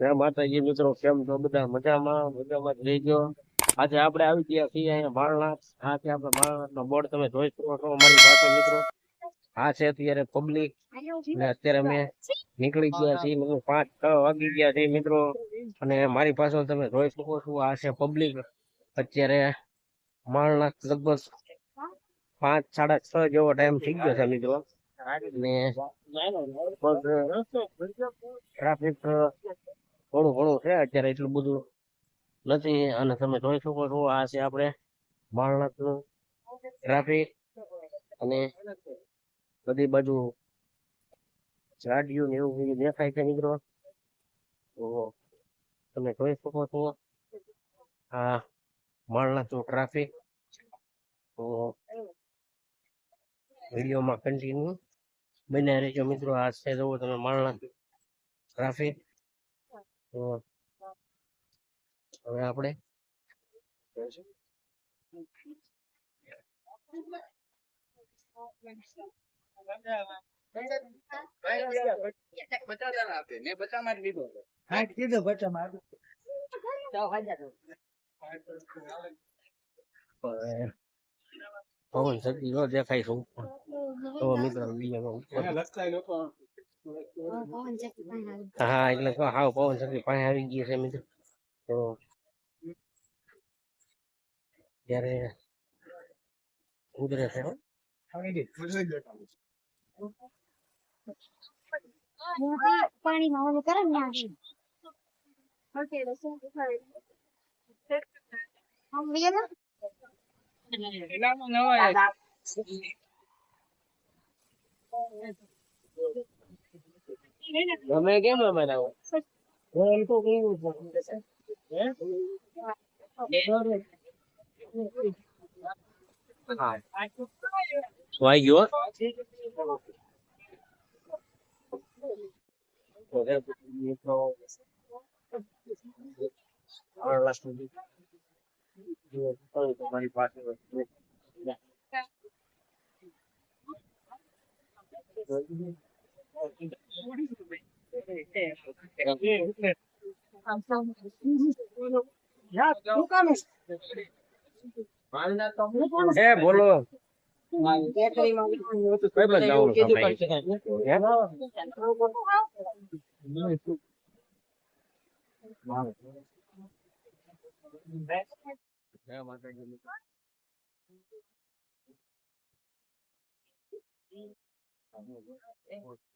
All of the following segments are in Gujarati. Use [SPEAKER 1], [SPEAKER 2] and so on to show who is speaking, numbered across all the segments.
[SPEAKER 1] જય માતાજી મિત્રો, કેમ છો? બધા મજામાં? મજામાં જ રહેજો. આજે આપણે આવી ગયા છીએ અહીંયા બાળનાથ આ છે આપણે બાળનાથનો બોર્ડ. તમે જોઈ શકો છો અમારી પાસે મિત્રો. આ છે અત્યારે પબ્લિક ને અત્યારે અમે નીકળી ગયા છીએ. મિત્રો પાંચ છ વાગી ગયા છે મિત્રો. અને મારી પાસે તમે જોઈ શકો છો, આ છે પબ્લિક અત્યારે માળનાથ લગભગ પાંચ, સાડા છ જેવો ટાઈમ થઈ ગયો છે મિત્રો. ને ટ્રાફિક થોડું ઘણું છે, અત્યારે એટલું બધું નથી અને તમે જોઈ શકો છો, આ છે આપણે બાળનાથનું ટ્રાફિક અને બધી બાજુ ગાડીઓ ને એવું બધું દેખાય છે મિત્રો. તો તમે જોઈ શકો છો, આ માળનાથનું ટ્રાફિક તો વિડીયોમાં કન્ટિન્યુ બન્યા રહેજો મિત્રો, આ છે, જુઓ તમે માળનાથ ટ્રાફિક હવે આપણે પવન શક્તિ દેખાય છું ઉપર. તો મિત્રો ઉપર. હા એટલે હાવ પવન શક્તિ પાસે આવી ગઈ છે મિત્રો તો ત્યારે ઉતરે છે હો.
[SPEAKER 2] પાણીમાં ઓલું કરે ને. આમ લઈએ ને?
[SPEAKER 1] તમે કેમ બનાવો એમ તો કેવું છે હે? હા વાઈ ગયો હો. તો એ મિત્રો આળા સુધી જો તો તમારી પાસે વસ્તુ છે. એ બોલો. Thank બાજુ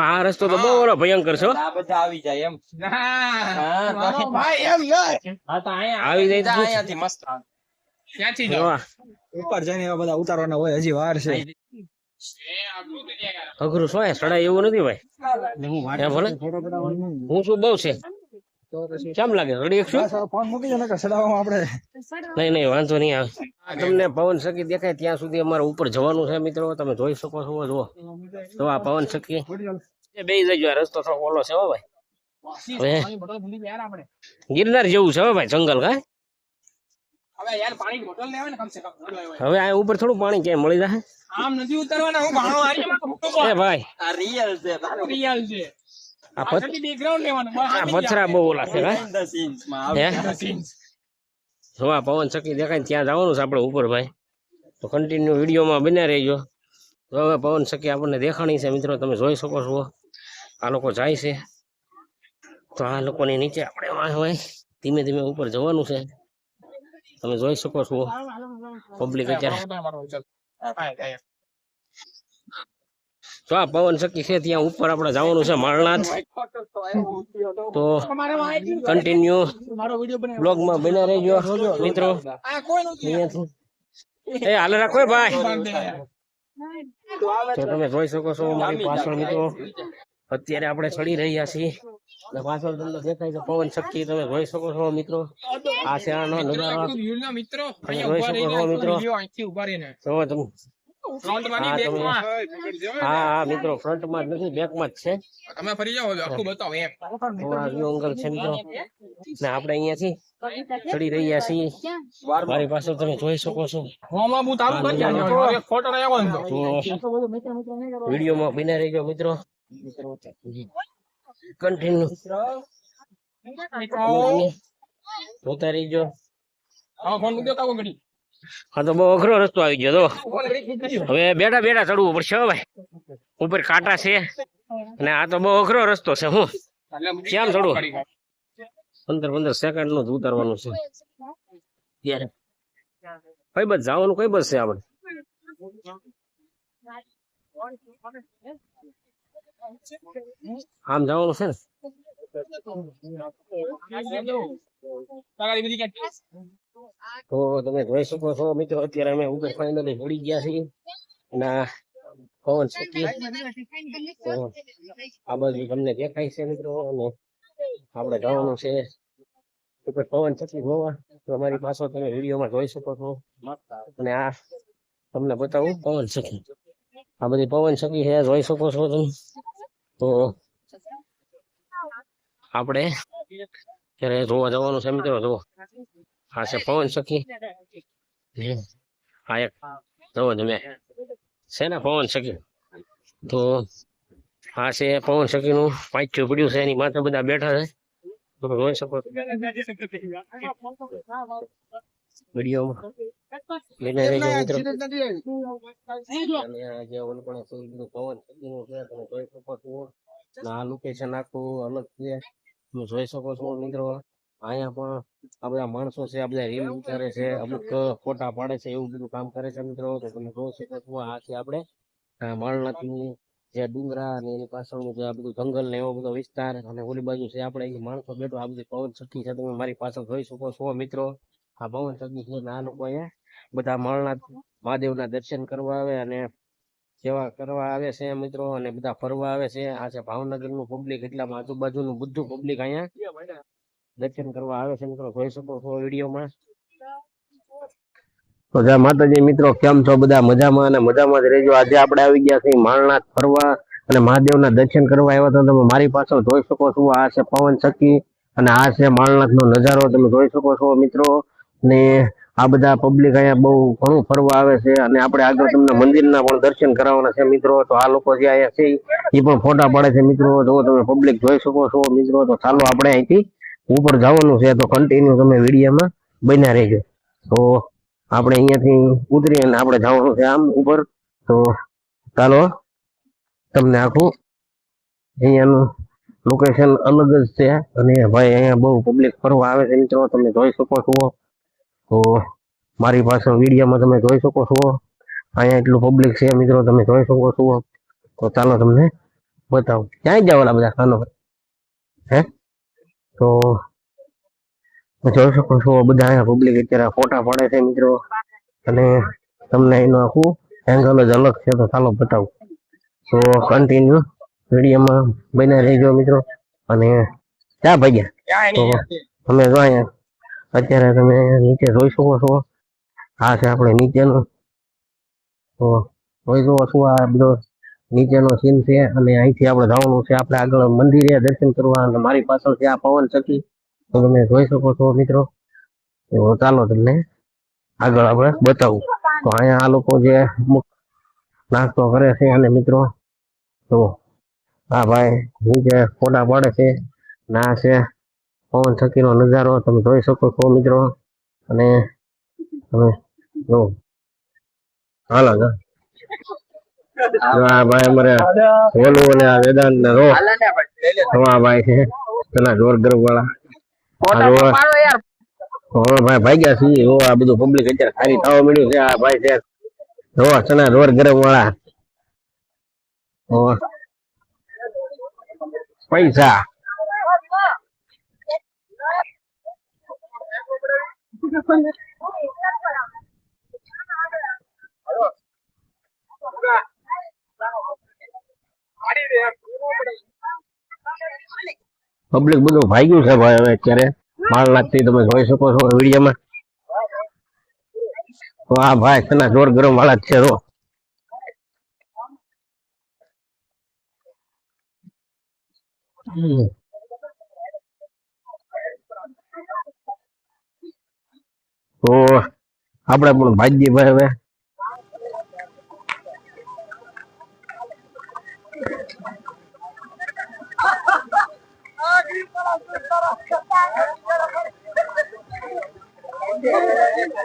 [SPEAKER 1] આ રસ્તો તો બહુ ભયંકર છે હો.
[SPEAKER 3] આ બધા આવી જાય એમ.
[SPEAKER 1] આવી જાય
[SPEAKER 3] અહીંયાથી મસ્ત
[SPEAKER 1] જોવા,
[SPEAKER 4] ઉપર જઈને એવા બધા ઉતારવાના હોય હજી વાર છે.
[SPEAKER 1] અઘરું શું હે? સડાય એવું નથી ભાઈ? હું શું બહુ છે? કેમ લાગે? રડી એકશું
[SPEAKER 4] ફોન મૂકી દો ને સડાવવામાં આપણે.
[SPEAKER 1] નહીં નહીં વાંધો નહીં આવે આ તમને પવન સખી દેખાય ત્યાં સુધી અમારે ઉપર જવાનું છે મિત્રો. તમે જોઈ શકો છો જુઓ. તો આ પવન સખી. એ બે જજો આ રસ્તો થોડો ઓલો છે હો ભાઈ. હવે? ગિરનાર જેવું છે હો ભાઈ જંગલ કા
[SPEAKER 3] હવે યાર પાણી બોટલ લેવાય ને કમસે કમ.
[SPEAKER 1] હવે આ ઉપર થોડું પાણી ક્યાંય મળી જાય
[SPEAKER 3] આમ નથી ઉતરવાના હું ભાણો હારી
[SPEAKER 1] એ ભાઈ.
[SPEAKER 3] આ રિયલ છે રિયલ છે.
[SPEAKER 1] આ પથ-
[SPEAKER 3] બેકગ્રાઉન્ડ લેવાનું
[SPEAKER 1] આ પથરા બહુ ઓલા છે હે? જો આ પવન સખી દેખાય ત્યાં જવાનું છે આપણે ઉપર ભાઈ. તો કન્ટિન્યુ વિડીયોમાં બન્યા રહેજો. તો હવે પવન શકી આપણને દેખાણી છે મિત્રો. તમે જોઈ શકો છો. આ લોકો જાય છે. તો આ લોકોની નીચે આપણે વાંહે ધીમે ધીમે ઉપર જવાનું છે. તમે જોઈ શકો છો. પબ્લિક અત્યારે તો આ પવન શક્તિ છે ત્યાં ઉપર આપણે જવાનું છે માળનાથ. તો કન્ટિન્યુ બ્લોગમાં બના રહેજો મિત્રો. એ હાલ રાખો ભાઈ. તો તમે જોઈ શકો છો મારી પાછળ મિત્રો અત્યારે આપણે ચડી રહ્યા છીએ. અને પાછળ તમને દેખાય છે પવન શક્તિ તમે જોઈ શકો છો મિત્રો. આ છે આનો નજારો. તમે જોઈ શકો છો મિત્રો. ઊભા તમે હા, હા હા મિત્રો ફ્રન્ટમાં જ નથી બેકમાં જ છે.
[SPEAKER 3] તમે ફરી જાઓ આખું બતાવો એમ.
[SPEAKER 1] તો આ વ્યૂ અંગલ છે મિત્રો. ને આપણે અહીંયાથી ચડી રહ્યા છીએ. મારી પાસે તમે જોઈ શકો છો. વિડીયોમાં બિના રહીજો મિત્રો. કન્ટિન્યુ જોતા રહીજો.
[SPEAKER 3] ફોન મૂક્યો કાકો ઘડી.
[SPEAKER 1] હા તો બહુ અઘરો રસ્તો આવી ગયો તો. હવે બેઠા બેઠા ચડવું પડશે ભાઈ. ઉપર કાંટા છે. અને આ તો બહુ અઘરો રસ્તો છે હું.
[SPEAKER 3] કેમ ખાય.
[SPEAKER 1] પંદર પંદર સેકન્ડનું જ ઉતારવાનું છે. કઈ બસ જવાનું કઈ બસ છે આપણે? આમ જવાનું છે ને?
[SPEAKER 3] બધી
[SPEAKER 1] તો તમે જોઈ શકો છો મિત્રો અત્યારે અમે ઉપર ફાઇનલી પડી ગયા છીએ. અને પવન શક્તિ આ બાજુ તમને દેખાય છે મિત્રો અને આપણે જવાનું છે. ઉપર પવન શક્તિ ગોવા તો અમારી પાસે તમે વિડીયોમાં જોઈ શકો છો. અને આ તમને બતાવું પવન શક્તિ આ બધી પવન શક્તિ છે જોઈ શકો છો તમે. તો આપણે ત્યારે જોવા જવાનું છે મિત્રો જો આ છે પવન ને આ એક. જોવો તમે છે ને, પવન ચક્કી તો આ છે પવન ચક્કીનું પાંચું પડ્યું છે, એની માથે બધા બેઠા છે. જોઈ શકો છો. આ જે લોકેશન આખું અલગ છે. જોઈ શકો છો, મિત્રો. અહીંયા પણ આ બધા માણસો છે આ બધા રીલ ઉતારે છે અમુક ફોટા પાડે છે એવું બધું કામ કરે છે મિત્રો. તો તમે જોઈ શકો છો આ છે આપણે. આ જે ડુંગરા અને એની પાછળનું જે આ બધું જંગલ ને એવો બધો વિસ્તાર અને ઓલી બાજુ છે આપણે અહીં માણસો બેઠો આ બધી પવન ચક્કી છે. તમે મારી પાછળ જોઈ શકો છો મિત્રો. આ પવન ચક્કી છે આ લોકો અહીંયા બધા માળનાથ મહાદેવના દર્શન કરવા આવે અને સેવા કરવા આવે છે મિત્રો અને બધા ફરવા આવે છે. આ છે ભાવનગરનું પબ્લિક એટલામાં આજુબાજુનું બધું પબ્લિક અહીંયા દર્શન કરવા આવે છે મિત્રો, જોઈ શકો છો વિડીયોમાં. તો જય માતાજી, મિત્રો, કેમ છો બધા? મજામાં અને મજામાં જ રહેજો. આજે આપણે આવી ગયા છીએ માળનાથ ફરવા અને મહાદેવના દર્શન કરવા આવ્યા તો તમે મારી પાછળ જોઈ શકો છો, આ છે પવન ચક્કી અને આ છે માળનાથનો નજારો. તમે જોઈ શકો છો, મિત્રો, ને આ બધા પબ્લિક અહીંયા બહુ ઘણું ફરવા આવે છે અને આપણે આગળ તમને મંદિરના પણ દર્શન કરાવવાના છે, મિત્રો. તો આ લોકો જે અહીંયા છે, એ પણ ફોટા પાડે છે, મિત્રો. જો તમે પબ્લિક જોઈ શકો છો, મિત્રો, તો ચાલો આપણે અહીંથી ઉપર જવાનું છે તો કન્ટિન્યુ તમે વિડીયોમાં બન્યા રહેજો. તો આપણે અહીંયાથી ઉતરી અને આપણે જવાનું છે આમ ઉપર. તો ચાલો, તમને આખું અહીંયાનું લોકેશન અલગ જ છે અને ભાઈ અહીંયા બહુ પબ્લિક ફરવા આવે છે મિત્રો, તમે જોઈ શકો છો. તો મારી પાસે વિડીયોમાં તમે જોઈ શકો છો. અહીંયા એટલું પબ્લિક છે મિત્રો, તમે જોઈ શકો છો. તો ચાલો તમને બતાવું. ક્યાંય જવાના બધા? ખાનો હે? તો જોઈ શકો છો બધા પબ્લિક અત્યારે ફોટા પાડે છે મિત્રો. અને તમને એનું આખું એંગલ જ અલગ છે તો ચાલો બતાવું. તો કન્ટિન્યુ વિડીયોમાં બન્યા રહેજો મિત્રો. અને ક્યાં ભાગ્યા?
[SPEAKER 3] ક્યાંય
[SPEAKER 1] તો તમે જો અહીંયા અત્યારે તમે નીચે જોઈ શકો છો. આ છે આપણે નીચેનું. તો જોઈ શકો છો આ બધો નીચેનો સીન છે અને અહીંથી આપણે જવાનું છે. આપણે આગળ મંદિરે દર્શન કરવા અને મારી પાછળ છે આ પવન ચકી. તો તમે જોઈ શકો છો મિત્રો. તો ચાલો તમને આગળ આપણે બતાવું. તો અહીંયા આ લોકો જે અમુક નાસ્તો કરે છે અને મિત્રો, તો આ ભાઈ નીચે ફોટા પાડે છે ના છે પવન ચકીનો નજારો. તમે જોઈ શકો છો મિત્રો. અને તમે જો. હાલો. આ ભાઈ અમારે હોલું અને આ વેદાંત ને રો. આ ભાઈ. છે પેલા જોર ગરબ વાળા. હવે ભાઈ ભાગ્યા છીએ. હો આ બધું પબ્લિક અત્યારે ખાલી થવા મળ્યું છે. આ ભાઈ છે. જો ચના જોર ગરમ વાળા. તો પૈસા. પબ્લિક બધું ભાગ્યું છે ભાઈ હવે અત્યારે. માલ લાગતી તમે જોઈ શકો છો વિડીયોમાં. તો ભાઈ તેના જોર ગરમ વાળા છે રો હમ. તો આપણે પણ ભાગ્યભાઈ હવે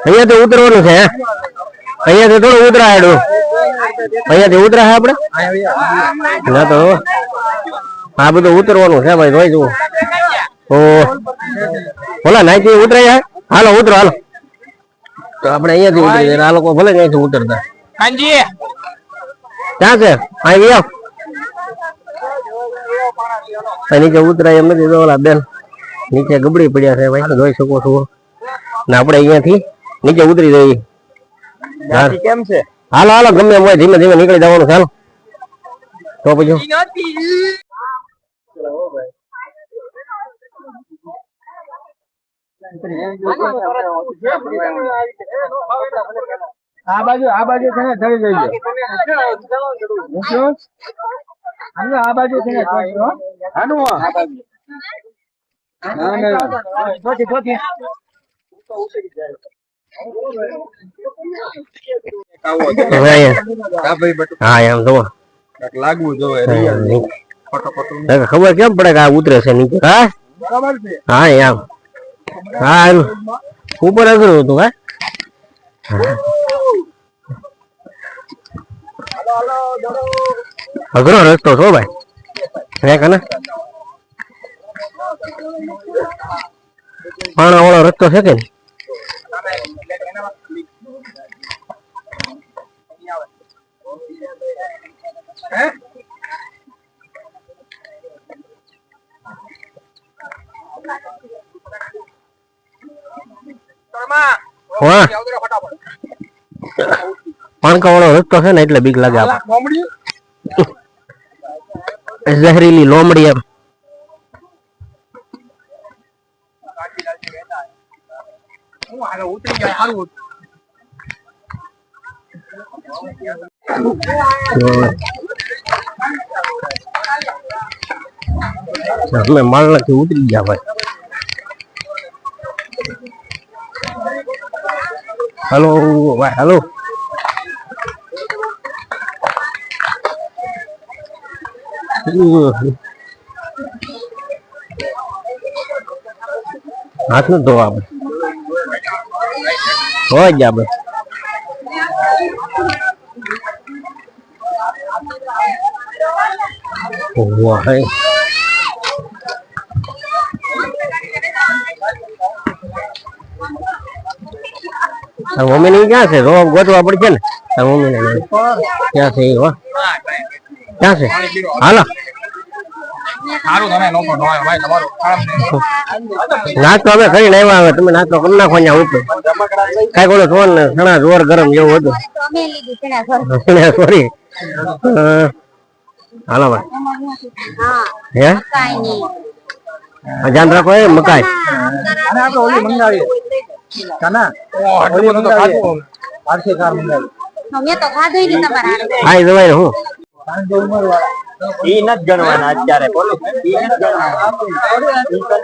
[SPEAKER 1] અહીંયાથી ઉતરવાનું છે? અહીંયાથી થોડું ઉતરાય અહીંયાથી ઉતરાય આપણે? ના તો આ બધું ઉતરવાનું છે ભાઈ જોઈ જુઓ. ઓ. ઓલા નાઈથી ઉતરાય? હાલો ઉતરો હાલો. તો આપણે અહીંયાથી ઉતરી આ લોકો ભલે અહીંયાથી ઉતરતા. ક્યાં છે? અહીં આવ નીચે ઉતરાય એમ નથી ઓલા બેન નીચે ગબડી પડ્યા છે ભાઈ જોઈ શકો છો. ને આપણે અહીંયાથી નીચે ઉતરી જઈએ.
[SPEAKER 4] કેમ છે?
[SPEAKER 1] હાલો હાલો ગમે એમ હોય ધીમે ધીમે નીકળી જવાનું ચાલો તો પછી?
[SPEAKER 4] આ બાજુ આ બાજુ છે ને ચડી જજો મૂક્યો? આ બાજુ ચડજો. આનું.
[SPEAKER 1] હા.
[SPEAKER 4] લાગવું જોવે
[SPEAKER 1] ખબર કેમ પડે કે આ ઉતરે છે નીચે? હા? હા એમ હા એમ. ઉપર અઘરું હતું હા. અઘરો રસ્તો છો ભાઈ હે કને પાણા વાળો રસ્તો છે કે નહીં? હા પાણકા વાળો રસ્તો છે ને એટલે બીક લાગે આપણે ઝહેરીલી લોમડી? એમ. અમે માલનાથી ઉતરી ગયા ભાઈ. હલો ભાઈ હલો હાથ ન ધોવા આપણે હોય જ આપણે. તાર મમ્મી ની ક્યાં છે? રોબ ગોતવા પડશે ને? મમ્મી ને ક્યાં છે એ હો? ક્યાં છે? હાલો. અમે હવે. તમે નાસ્તો કરી નાખો અહીંયા ઉપર. કાંઈક ઓલો સોન ને સણા જોર ગરમ જેવું હતું. સોરી. હાલો ભાઈ.
[SPEAKER 2] હે? કાંઈ
[SPEAKER 1] ધ્યાન રાખો એ મકાઈ. હા દવાઈ હું?
[SPEAKER 4] કારણ કે ઉંમર વાળા
[SPEAKER 5] ઈ નથી ગણવાના અત્યારે બોલો. ઈ નથી ગણવાના.